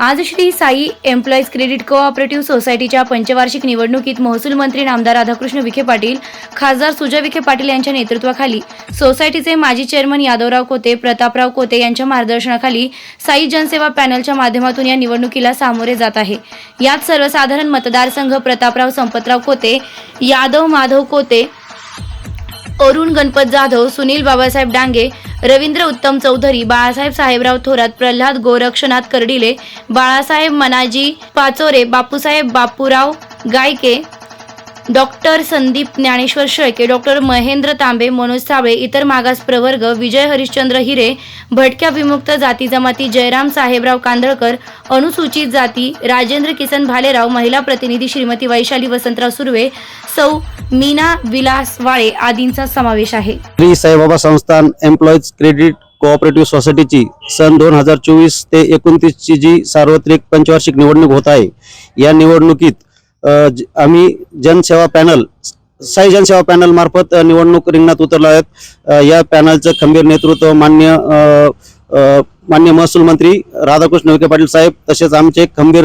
आज Shri Sai employees credit cooperative सोसायटीच्या पंचवार्षिक निवडणुकीत महसूल मंत्री नामदार राधाकृष्ण विखे पाटील खासदार सुजय विखे पाटील यांच्या नेतृत्वाखाली सोसायटीचे माजी चेअरमन यादवराव कोते प्रतापराव कोते यांच्या मार्गदर्शनाखाली साई जनसेवा पॅनलच्या माध्यमातून या निवडणुकीला सामोरे जात आहे. यात सर्वसाधारण मतदारसंघ प्रतापराव संपतराव कोते यादव माधव कोते अरुण गणपत जाधव सुनील बाबासाहेब डांगे रवींद्र उत्तम चौधरी बाळासाहेब साहेबराव थोरात प्रल्हाद गोरक्षनाथ कर्डिले बाळासाहेब मनाजी पाचोरे बापूसाहेब बापूराव गायके डॉक्टर संदीप ज्ञानेश्वर शेळके डॉक्टर महेंद्र तांबे मनोज साबळे इतर मागास प्रवर्ग विजय हरिश्चंद्र हिरे भटक्या विमुक्त जाती जमाती जयराम साहेबराव कांदळकर अनुसूचित जाती राजेंद्र किसन भालेराव महिला प्रतिनिधी श्रीमती वैशाली वसंतराव सुर्वे सौ मीना विलास वाळे आदींचा समावेश आहे. श्री साईबाबा संस्थान एम्प्लॉईज क्रेडिट कोऑपरेटिव्ह सोसायटीची सन दोन हजार चोवीस ते एकोणतीसची जी सार्वत्रिक पंचवार्षिक निवडणूक होत आहे या निवडणुकीत आम्ही जनसेवा पॅनल साई जनसेवा पॅनल मार्फत निवडणूक रिंगणात उतरलो आहेत. या पॅनलचं खंबीर नेतृत्व मान्य मान्य महसूल मंत्री राधाकृष्ण विखे पाटील साहेब तसेच आमचे खंबीर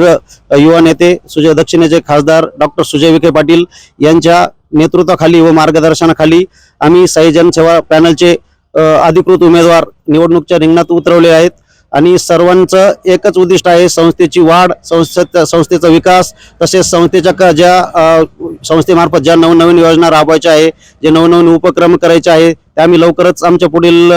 युवा नेते सुजय दक्षिणेचे खासदार डॉक्टर सुजय विखे पाटील यांच्या नेतृत्वाखाली व मार्गदर्शनाखाली आम्ही साई जनसेवा पॅनलचे अधिकृत उमेदवार निवडणूकच्या रिंगणात उतरवले आहेत. आणि सर्वांचं एकच उद्दिष्ट आहे संस्थेची वाढ संस्थे संस्थेचा विकास तसेच संस्थेच्या ज्या संस्थेमार्फत ज्या नवनवीन योजना राबवायच्या आहे जे नवनवीन उपक्रम करायचे आहे ते आम्ही लवकरच आमच्या पुढील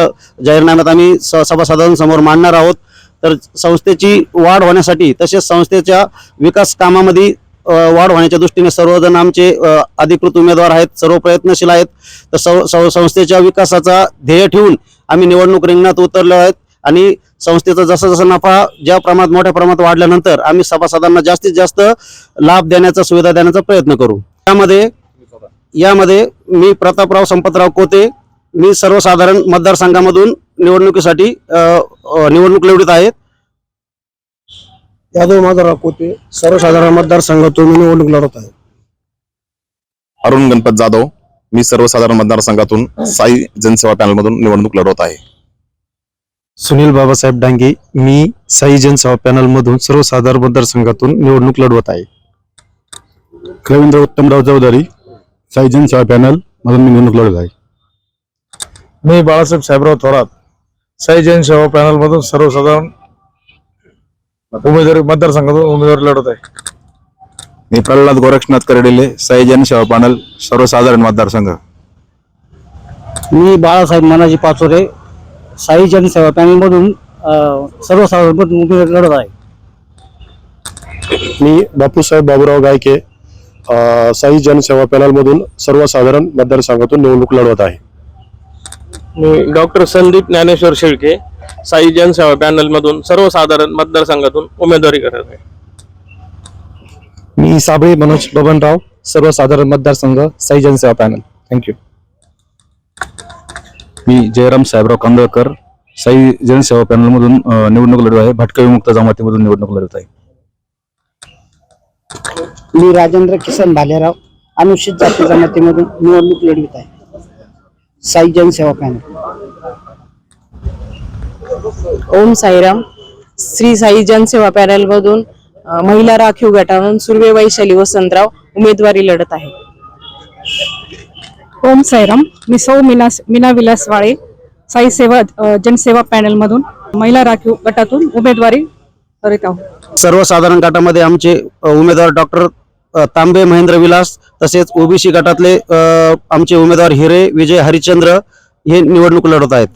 जाहीरनाम्यात आम्ही स- सभासदांसमोर मांडणार आहोत. तर संस्थेची वाढ होण्यासाठी तसेच संस्थेच्या विकास कामामध्ये वाढ होण्याच्या दृष्टीने सर्वजण आमचे अधिकृत उमेदवार आहेत सर्व प्रयत्नशील आहेत. तर संस्थेच्या विकासाचा ध्येय ठेवून आम्ही निवडणूक रिंगणात उतरलो आहेत. आणि संस्थेचा जसा जसा नफा ज्या प्रमाणात मोठ्या प्रमाणात वाढल्यानंतर आम्ही सभासदांना जास्तीत जास्त लाभ देण्याचा सुविधा देण्याचा प्रयत्न करू. यामध्ये यामध्ये मी प्रतापराव संपतराव कोते मी सर्वसाधारण मतदारसंघामधून निवडणुकीसाठी निवडणूक लढवित आहेत. यादव माधवराव कोते सर्वसाधारण मतदारसंघातून निवडणूक लढवत आहे. अरुण गणपत जाधव मी सर्वसाधारण मतदारसंघातून साई जनसेवा पॅनलमधून निवडणूक लढवत आहे. सुनील बाबासाहेब डांगे मी साई जनसेवा पॅनल मधून सर्वसाधारण मतदारसंघातून निवडणूक लढवत आहे. रवींद्र उत्तमराव चौधरी साई जनसेवा पॅनल मधून मी निवडणूक लढत आहे. मी बाळासाहेब साहेबराव थोरात साई जैन सेवा पॅनल मधून सर्वसाधारण उमेदवारी मतदारसंघातून उमेदवारी लढत आहे. मी प्रल्हाद गोरक्षनाथ कर्डिले साई जनसेवा पॅनल सर्वसाधारण मतदारसंघ. मी बाळासाहेब मनाजी पाचोरे साई जनसेवा पॅनलमधून सर्वसाधारण उमेदवारी लढत आहे. मी बापूसाहेब बाबूराव गायके अ, साई जनसेवा पॅनल मधून सर्वसाधारण मतदारसंघातून निवडणूक लढवत आहे. मी डॉक्टर संदीप ज्ञानेश्वर शेळके साई जनसेवा पॅनल मधून सर्वसाधारण मतदारसंघातून उमेदवारी करत आहे. मी साबळे मनोज बबनराव सर्वसाधारण मतदारसंघ Sai Janseva panel. Thank you me Jayram Sahebrao Kandalkar Sai Janseva panel मधून निवडणूक लढवत आहे. भटका विमुक्त जमातीमधून निवडणूक लढवत आहे. मी राजेंद्र किसन भालेराव अनुसूचित जाती जमातीमधून निवडणूक लढवित आहे. साई जनसेवा पॅनल. ओम साईराम. श्री साई जनसेवा पॅनल मधून अ, महिला राखीव गटामधून सुर्वे वैशाली वसंतराव उमेदवारी लढत आहे. ओम साईराम. मी सौ मीना मीना विलास वाळे साई सेवा जनसेवा पॅनलमधून महिला राखीव गटातून उमेदवारी करीत आहोत. सर्वसाधारण गटामध्ये आमचे उमेदवार डॉक्टर तांबे महेंद्र विलास तसेच ओबीसी गटातले आमचे उमेदवार हिरे विजय हरिश्चंद्र हे निवडणूक लढवत आहेत.